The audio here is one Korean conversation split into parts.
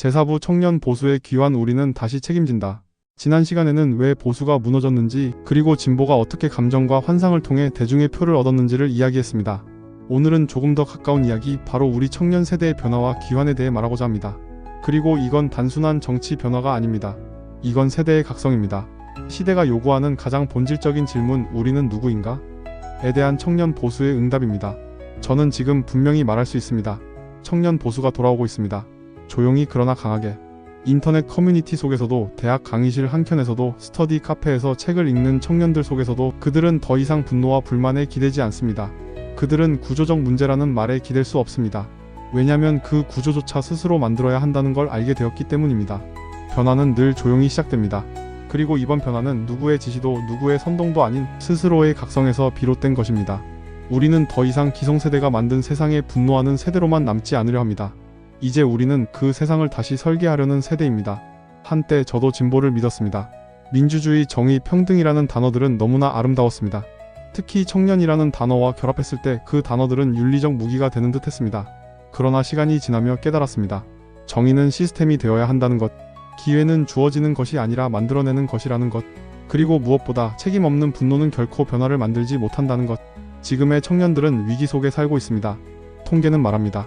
제4부 청년 보수의 귀환 우리는 다시 책임진다. 지난 시간에는 왜 보수가 무너졌는지 그리고 진보가 어떻게 감정과 환상을 통해 대중의 표를 얻었는지를 이야기했습니다. 오늘은 조금 더 가까운 이야기 바로 우리 청년 세대의 변화와 귀환에 대해 말하고자 합니다. 그리고 이건 단순한 정치 변화가 아닙니다. 이건 세대의 각성입니다. 시대가 요구하는 가장 본질적인 질문 우리는 누구인가? 에 대한 청년 보수의 응답입니다. 저는 지금 분명히 말할 수 있습니다. 청년 보수가 돌아오고 있습니다. 조용히 그러나 강하게. 인터넷 커뮤니티 속에서도 대학 강의실 한켠에서도 스터디 카페에서 책을 읽는 청년들 속에서도 그들은 더 이상 분노와 불만에 기대지 않습니다. 그들은 구조적 문제라는 말에 기댈 수 없습니다. 왜냐면 그 구조조차 스스로 만들어야 한다는 걸 알게 되었기 때문입니다. 변화는 늘 조용히 시작됩니다. 그리고 이번 변화는 누구의 지시도 누구의 선동도 아닌 스스로의 각성에서 비롯된 것입니다. 우리는 더 이상 기성세대가 만든 세상에 분노하는 세대로만 남지 않으려 합니다. 이제 우리는 그 세상을 다시 설계하려는 세대입니다. 한때 저도 진보를 믿었습니다. 민주주의, 정의, 평등이라는 단어들은 너무나 아름다웠습니다. 특히 청년이라는 단어와 결합했을 때 그 단어들은 윤리적 무기가 되는 듯 했습니다. 그러나 시간이 지나며 깨달았습니다. 정의는 시스템이 되어야 한다는 것, 기회는 주어지는 것이 아니라 만들어내는 것이라는 것, 그리고 무엇보다 책임 없는 분노는 결코 변화를 만들지 못한다는 것. 지금의 청년들은 위기 속에 살고 있습니다. 통계는 말합니다.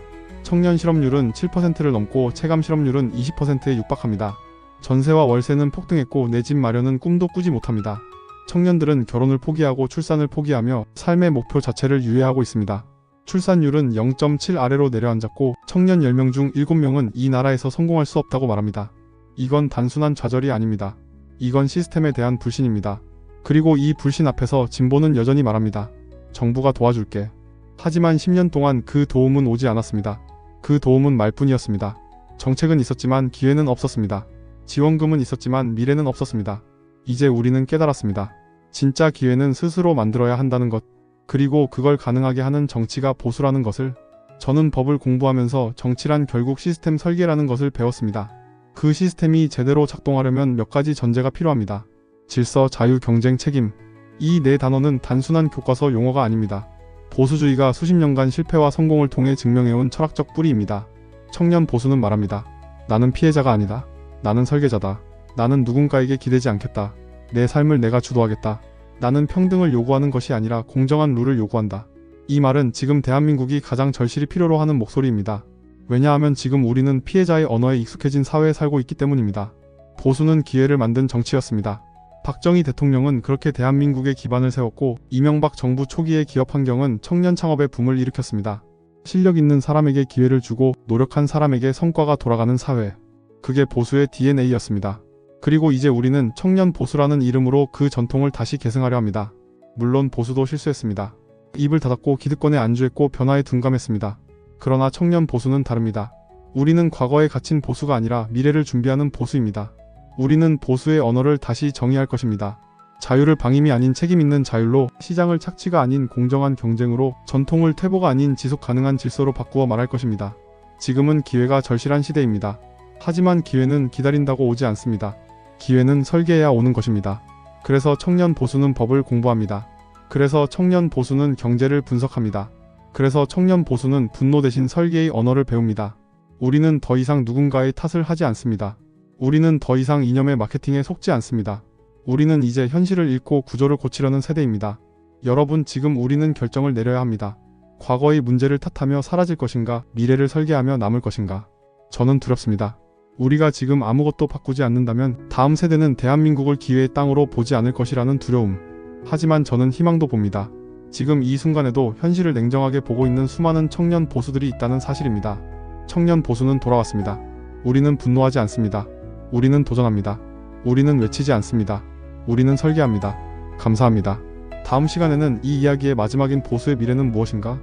청년 실업률은 7%를 넘고 체감 실업률은 20%에 육박합니다. 전세와 월세는 폭등했고 내 집 마련은 꿈도 꾸지 못합니다. 청년들은 결혼을 포기하고 출산을 포기하며 삶의 목표 자체를 유예하고 있습니다. 출산율은 0.7 아래로 내려앉았고 청년 10명 중 7명은 이 나라에서 성공할 수 없다고 말합니다. 이건 단순한 좌절이 아닙니다. 이건 시스템에 대한 불신입니다. 그리고 이 불신 앞에서 진보는 여전히 말합니다. 정부가 도와줄게. 하지만 10년 동안 그 도움은 오지 않았습니다. 그 도움은 말뿐이었습니다. 정책은 있었지만 기회는 없었습니다. 지원금은 있었지만 미래는 없었습니다. 이제 우리는 깨달았습니다. 진짜 기회는 스스로 만들어야 한다는 것, 그리고 그걸 가능하게 하는 정치가 보수라는 것을 저는 법을 공부하면서 정치란 결국 시스템 설계라는 것을 배웠습니다. 그 시스템이 제대로 작동하려면 몇 가지 전제가 필요합니다. 질서, 자유, 경쟁, 책임. 이 네 단어는 단순한 교과서 용어가 아닙니다. 보수주의가 수십 년간 실패와 성공을 통해 증명해온 철학적 뿌리입니다. 청년 보수는 말합니다. 나는 피해자가 아니다. 나는 설계자다. 나는 누군가에게 기대지 않겠다. 내 삶을 내가 주도하겠다. 나는 평등을 요구하는 것이 아니라 공정한 룰을 요구한다. 이 말은 지금 대한민국이 가장 절실히 필요로 하는 목소리입니다. 왜냐하면 지금 우리는 피해자의 언어에 익숙해진 사회에 살고 있기 때문입니다. 보수는 기회를 만든 정치였습니다. 박정희 대통령은 그렇게 대한민국의 기반을 세웠고 이명박 정부 초기의 기업 환경은 청년 창업의 붐을 일으켰습니다. 실력 있는 사람에게 기회를 주고 노력한 사람에게 성과가 돌아가는 사회. 그게 보수의 DNA였습니다. 그리고 이제 우리는 청년 보수라는 이름으로 그 전통을 다시 계승하려 합니다. 물론 보수도 실수했습니다. 입을 닫았고 기득권에 안주했고 변화에 둔감했습니다. 그러나 청년 보수는 다릅니다. 우리는 과거에 갇힌 보수가 아니라 미래를 준비하는 보수입니다. 우리는 보수의 언어를 다시 정의할 것입니다. 자유를 방임이 아닌 책임 있는 자율로 시장을 착취가 아닌 공정한 경쟁으로 전통을 퇴보가 아닌 지속 가능한 질서로 바꾸어 말할 것입니다. 지금은 기회가 절실한 시대입니다. 하지만 기회는 기다린다고 오지 않습니다. 기회는 설계해야 오는 것입니다. 그래서 청년 보수는 법을 공부합니다. 그래서 청년 보수는 경제를 분석합니다. 그래서 청년 보수는 분노 대신 설계의 언어를 배웁니다. 우리는 더 이상 누군가의 탓을 하지 않습니다. 우리는 더 이상 이념의 마케팅에 속지 않습니다. 우리는 이제 현실을 읽고 구조를 고치려는 세대입니다. 여러분 지금 우리는 결정을 내려야 합니다. 과거의 문제를 탓하며 사라질 것인가, 미래를 설계하며 남을 것인가. 저는 두렵습니다. 우리가 지금 아무것도 바꾸지 않는다면 다음 세대는 대한민국을 기회의 땅으로 보지 않을 것이라는 두려움. 하지만 저는 희망도 봅니다. 지금 이 순간에도 현실을 냉정하게 보고 있는 수많은 청년 보수들이 있다는 사실입니다. 청년 보수는 돌아왔습니다. 우리는 분노하지 않습니다. 우리는 도전합니다. 우리는 외치지 않습니다. 우리는 설계합니다. 감사합니다. 다음 시간에는 이 이야기의 마지막인 보수의 미래는 무엇인가?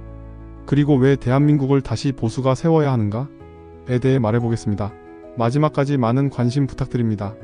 그리고 왜 대한민국을 다시 보수가 세워야 하는가? 에 대해 말해보겠습니다. 마지막까지 많은 관심 부탁드립니다.